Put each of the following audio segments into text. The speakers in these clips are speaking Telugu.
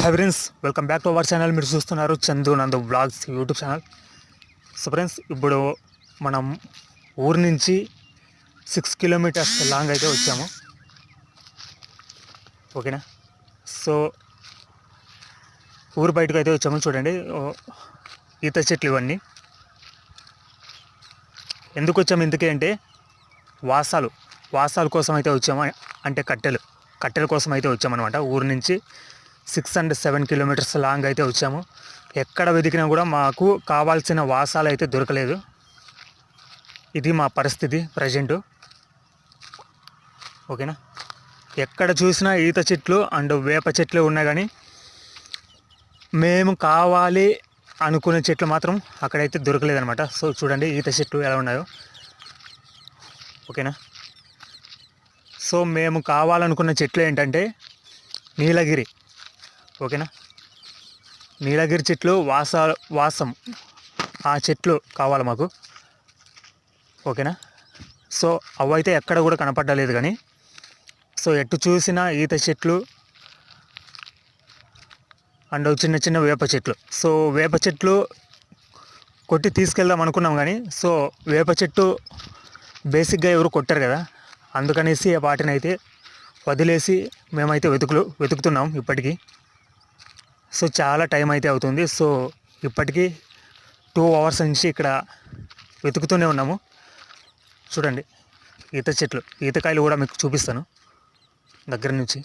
Hi friends welcome back to our channel మీరు చూస్తున్నారు Chandu Nandu blogs YouTube channel so friends ఇప్పుడు మనం ఊరు నుంచి సిక్స్ కిలోమీటర్స్ లాంగ్ అయితే వచ్చాము. ఓకేనా సో ఊరు బయటకు అయితే వచ్చాము చూడండి. ఓ, ఈత చెట్లు ఇవన్నీ. ఎందుకు వచ్చాము? ఎందుకే అంటే వాసాలు వాసాల కోసం అయితే వచ్చాము. అంటే కట్టెలు కట్టెల కోసం అయితే వచ్చామన్నమాట ఊరు నుంచి. Six and seven kilometres long అయితే వచ్చాము. ఎక్కడ వెతికినా కూడా మాకు కావాల్సిన వాసాలు అయితే దొరకలేదు. ఇది మా పరిస్థితి ప్రజెంటు. ఓకేనా? ఎక్కడ చూసినా ఈత చెట్లు అండ్ వేప చెట్లు ఉన్నాయి కానీ మేము కావాలి అనుకునే చెట్లు మాత్రం అక్కడైతే దొరకలేదనమాట సో చూడండి ఈత చెట్లు ఎలా ఉన్నాయో. ఓకేనా? సో మేము కావాలనుకున్న చెట్లు ఏంటంటే నీలగిరి. ఓకేనా? నీలగిరి చెట్లు వాస వాసం. ఆ చెట్లు కావాలి మాకు? ఓకేనా? సో అవైతే ఎక్కడ కూడా కనపడలేదు కానీ సో ఎటు చూసినా ఈత చెట్లు అండ్ చిన్న చిన్న వేప చెట్లు. సో వేప చెట్లు కొట్టి తీసుకెళ్దాం అనుకున్నాం కానీ సో వేప చెట్టు బేసిక్గా ఎవరు కొట్టారు కదా. అందుకనేసి వాటిని అయితే వదిలేసి మేమైతే వెతుకులు వెతుకుతున్నాం ఇప్పటికీ. సో చాలా టైం అయితే అవుతుంది. సో ఇప్పటికీ టూ అవర్స్ నుంచి ఇక్కడ వెతుకుతూనే ఉన్నాము. చూడండి ఈత చెట్లు ఈతకాయలు కూడా మీకు చూపిస్తాను దగ్గర నుంచి.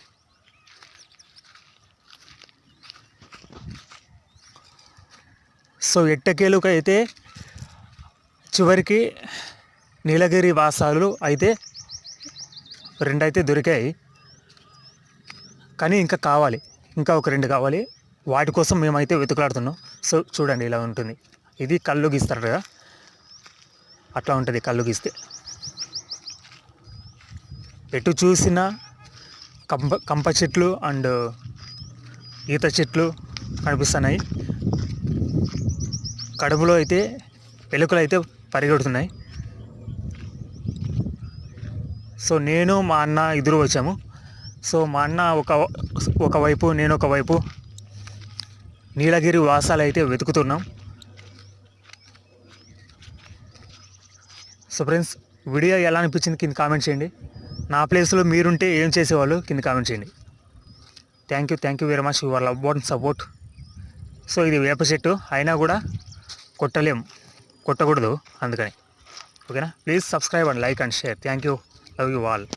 సో ఎట్టకేలుకు అయితే చివరికి నీలగిరి వాసాలు అయితే రెండైతే దొరికాయి. కానీ ఇంకా కావాలి ఇంకా ఒక రెండు కావాలి. వాటి కోసం మేమైతే వెతుకులాడుతున్నాం. సో చూడండి ఇలా ఉంటుంది. ఇది కళ్ళు గీస్తారు కదా? అట్లా ఉంటుంది కళ్ళు గీస్తే. ఎటు చూసినా కంప కంప చెట్లు అండ్ ఈత చెట్లు కనిపిస్తున్నాయి. కడుపులో అయితే ఎలుకలు అయితే పరిగెడుతున్నాయి. సో నేను మా అన్న ఇద్దరు వచ్చాము. సో మా అన్న ఒక ఒకవైపు నేను ఒకవైపు నీలగిరి వాసాలు అయితే వెతుకుతున్నాం. సో ఫ్రెండ్స్ వీడియో ఎలా అనిపించింది కింద కామెంట్ చేయండి. నా ప్లేస్లో మీరుంటే ఏం చేసేవాళ్ళు కింద కామెంట్ చేయండి. Thank you thank you very much your love and support so ఇది వేప చెట్టు అయినా కూడా కొట్టలేం కొట్టకూడదు అందుకని. ఓకేనా please subscribe and like and share thank you love you all